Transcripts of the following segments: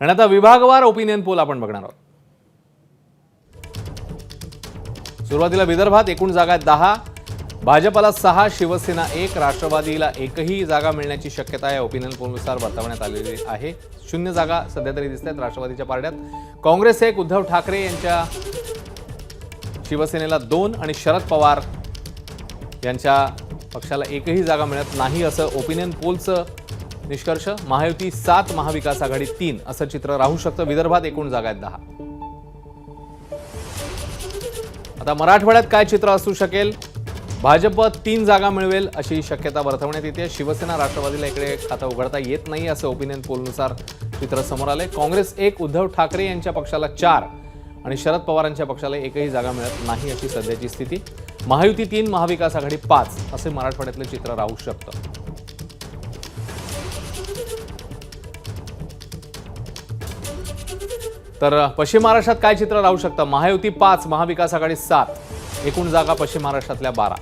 आणि आता विभागवार ओपिनियन पोल आपण बघणार आहोत. सुरुवातीला विदर्भात एकूण जागा आहेत दहा भाजपला सहा शिवसेना एक राष्ट्रवादीला एकही जागा मिळण्याची शक्यता या ओपिनियन पोलनुसार वर्तवण्यात आलेली आहे. शून्य जागा सध्या तरी दिसत आहेत राष्ट्रवादीच्या पारड्यात. काँग्रेस एक उद्धव ठाकरे यांच्या शिवसेनेला दोन आणि शरद पवार यांच्या पक्षाला एकही जागा मिळत नाही असं ओपिनियन पोलचं निष्कर्ष महायुती सात महाविकास आघाडी तीन असं चित्र राहू शकतं. विदर्भात एकूण जागा आहेत दहा. आता मराठवाड्यात काय चित्र असू शकेल? भाजप तीन जागा मिळवेल अशी शक्यता वर्तवण्यात येते. शिवसेना राष्ट्रवादीला इकडे खातं उघडता येत नाही असं ओपिनियन पोलनुसार चित्र समोर आले काँग्रेस एक उद्धव ठाकरे यांच्या पक्षाला चार आणि शरद पवारांच्या पक्षाला एकही जागा मिळत नाही अशी सध्याची स्थिती. महायुती तीन महाविकास आघाडी पाच असे मराठवाड्यातलं चित्र राहू शकतं. तर पश्चिम महाराष्ट्रात काय चित्र राहू शकतं? महायुती पाच महाविकास आघाडी सात. एकूण जागा पश्चिम महाराष्ट्रातल्या बारा.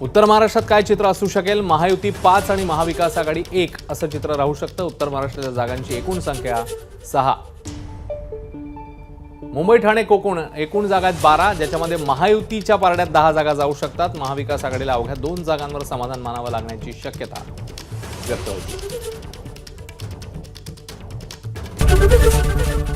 उत्तर महाराष्ट्रात काय चित्र असू शकेल? महायुती पाच आणि महाविकास आघाडी एक असं चित्र राहू शकतं. उत्तर महाराष्ट्राच्या जागांची एकूण संख्या सहा. मुंबई ठाणे कोकण एकूण जागा आहेत बारा. ज्याच्यामध्ये महायुतीच्या पारड्यात दहा जागा जाऊ शकतात. महाविकास आघाडीला अवघ्या दोन जागांवर समाधान मानावं लागण्याची शक्यता व्यक्त होती.